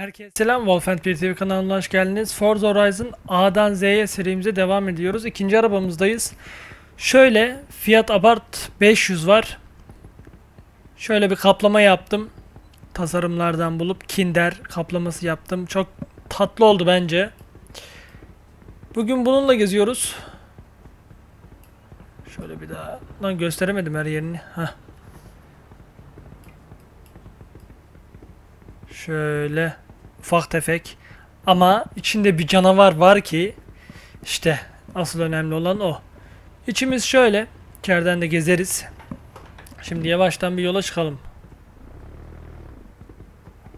Herkese selam Wolfend 1 TV kanalına hoş geldiniz. Forza Horizon A'dan Z'ye serimize devam ediyoruz. İkinci arabamızdayız. Şöyle Fiat Abarth 500 var. Şöyle bir kaplama yaptım. Tasarımlardan bulup Kinder kaplaması yaptım. Çok tatlı oldu bence. Bugün bununla geziyoruz. Şöyle bir daha. Lan gösteremedim her yerini. Heh. Şöyle ufak tefek ama içinde bir canavar var ki işte asıl önemli olan o. İçimiz şöyle. İçeriden de gezeriz. Şimdi yavaştan bir yola çıkalım.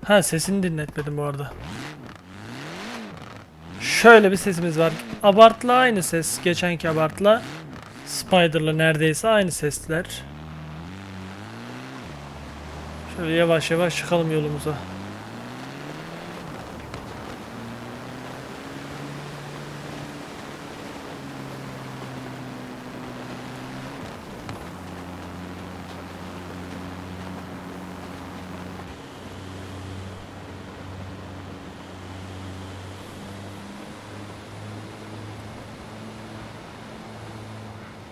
Ha sesini dinletmedim bu arada. Şöyle bir sesimiz var. Abartla aynı ses. Geçenki abartla. Spider'la neredeyse aynı sesler. Şöyle yavaş yavaş çıkalım yolumuza.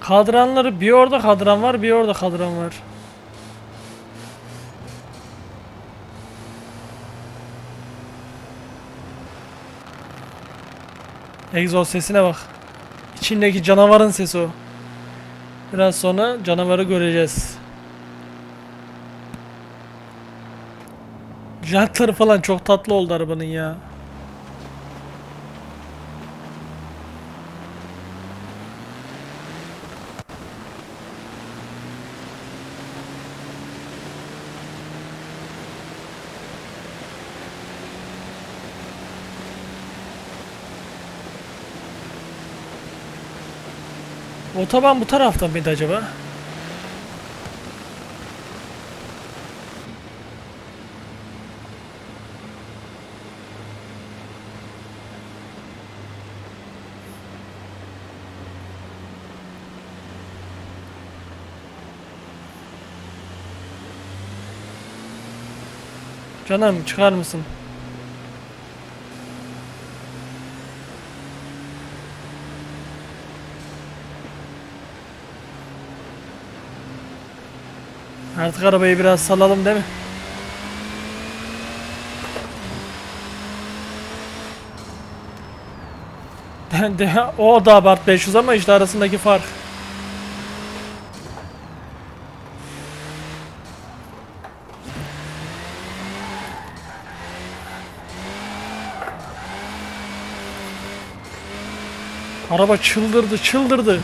Kadranları bir orada kadran var, bir orada kadran var. Egzoz sesine bak. İçindeki canavarın sesi o. Biraz sonra canavarı göreceğiz. Jantları falan çok tatlı oldu arabanın ya. Otoban bu tarafta mıydı acaba? Canım çıkar mısın? Artık arabayı biraz salalım değil mi? O da Abart 500 ama işte arasındaki fark. Araba çıldırdı, çıldırdı.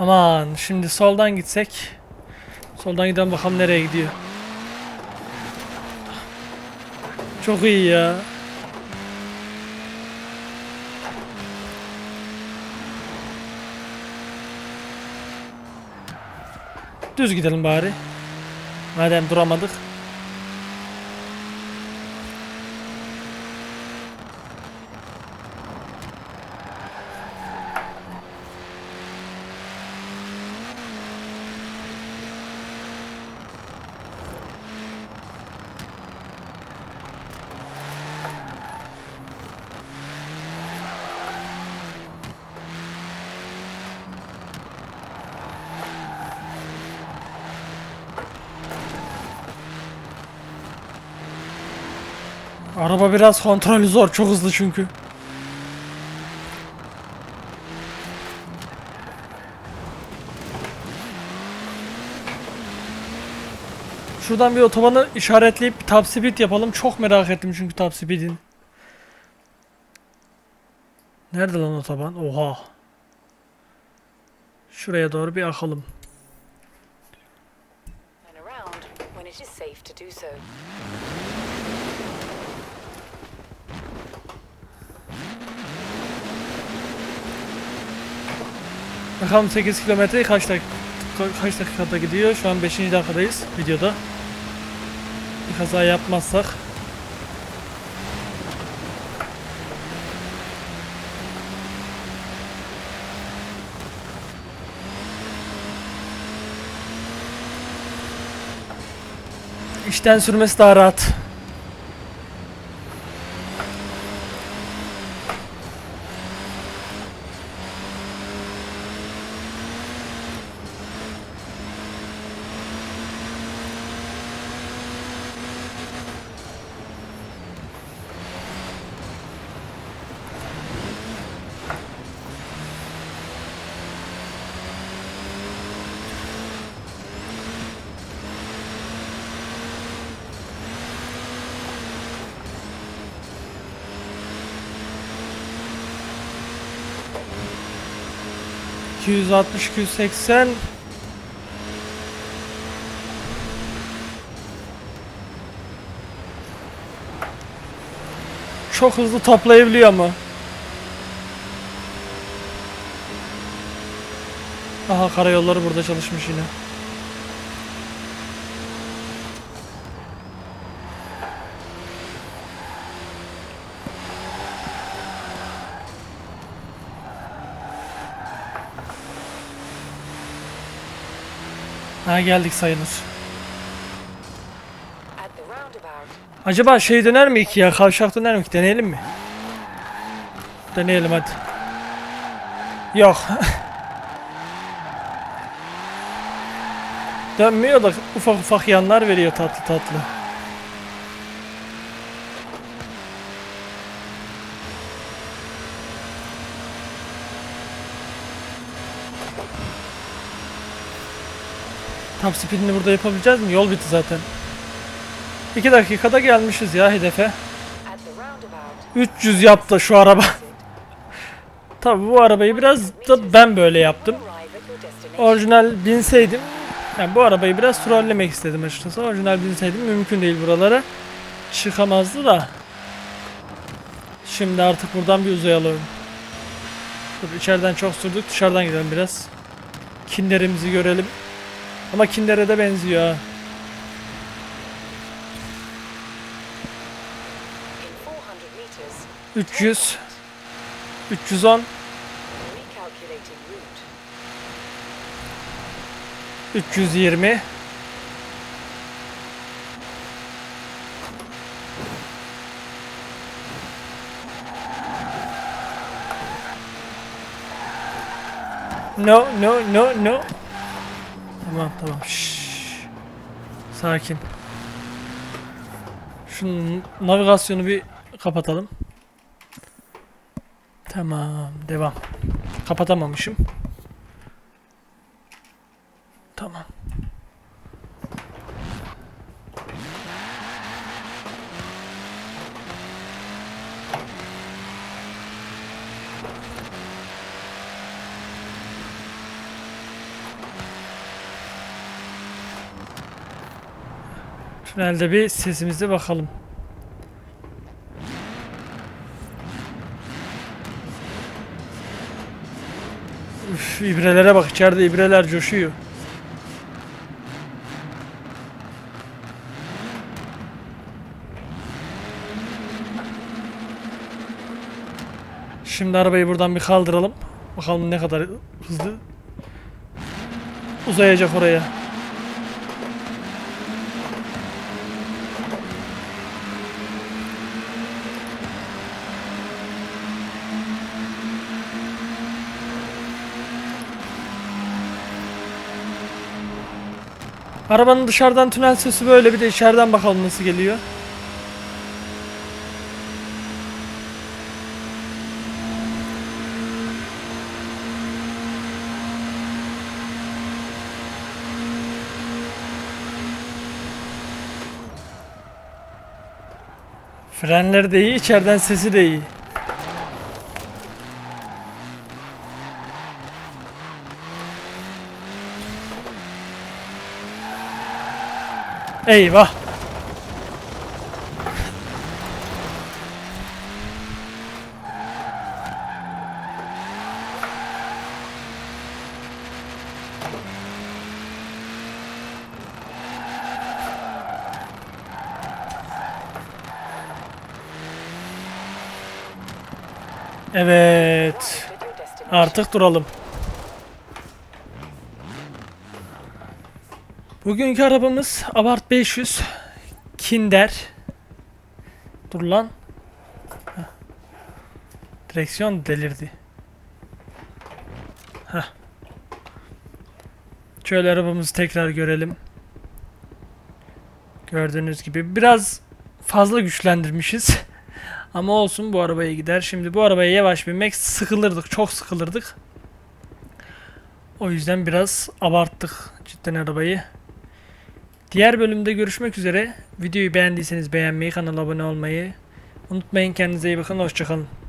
Aman şimdi soldan gitsek. Soldan gidelim bakalım nereye gidiyor. Çok iyi ya. Düz gidelim bari. Madem duramadık. Araba biraz kontrolü zor. Çok hızlı çünkü. Şuradan bir otobanı işaretleyip top speed yapalım. Çok merak ettim çünkü top speed'in. Nerede lan otoban? Oha. Şuraya doğru bir akalım. and around when it is safe to do so. Bakalım 8 kilometre kaç dakika kaç dakikada gidiyor? Şu an 5. dakikadayız videoda. Bir kaza yapmazsak. İşten sürmesi daha rahat. ...260, 280... Çok hızlı toplayabiliyor ama. Aha karayolları burada çalışmış yine. Ha geldik sayılır. Acaba şey döner mi ki ya? Kavşak döner mi ki? Deneyelim mi? Deneyelim hadi. Yok. Dönmüyor da ufak ufak yanlar veriyor tatlı tatlı. Top speedini burada yapabileceğiz mi? Yol bitti zaten. 2 dakikada gelmişiz ya hedefe. at the roundabout, 300 yaptı şu araba. Tabii bu arabayı biraz da ben böyle yaptım. Orijinal binseydim, yani bu arabayı biraz trollemek istedim açıkçası. Orijinal binseydim mümkün değil buralara. Çıkamazdı da. Şimdi artık buradan bir uzayalım. Dur içeriden çok sürdük dışarıdan gidelim biraz. Kinderimizi görelim. Ama Kinder'e de benziyor ha. In 400 meters, 300 310 recalculating route. 320 No, no, no, no. Tamam, tamam. Şşş. Sakin. Şunun navigasyonu bir kapatalım. Tamam, devam. Kapatamamışım. Tamam. Tünelde bir sesimize bakalım. Üf, ibrelere bak içeride ibreler coşuyor. Şimdi arabayı buradan bir kaldıralım. Bakalım ne kadar hızlı uzayacak oraya. Arabanın dışarıdan tünel sesi böyle bir de içeriden bakalım nasıl geliyor. Frenleri de iyi, içeriden sesi de iyi. Eyvah. Evet. Artık duralım. Bugünkü arabamız Abarth 500 Kinder. Dur lan. Direksiyon delirdi. Heh. Şöyle arabamızı tekrar görelim. Gördüğünüz gibi biraz fazla güçlendirmişiz. Ama olsun bu arabaya gider. Şimdi bu arabaya yavaş binmek sıkılırdık. Çok sıkılırdık. O yüzden biraz abarttık cidden arabayı. Diğer bölümde görüşmek üzere. Videoyu beğendiyseniz beğenmeyi, kanala abone olmayı unutmayın. Kendinize iyi bakın. Hoşçakalın.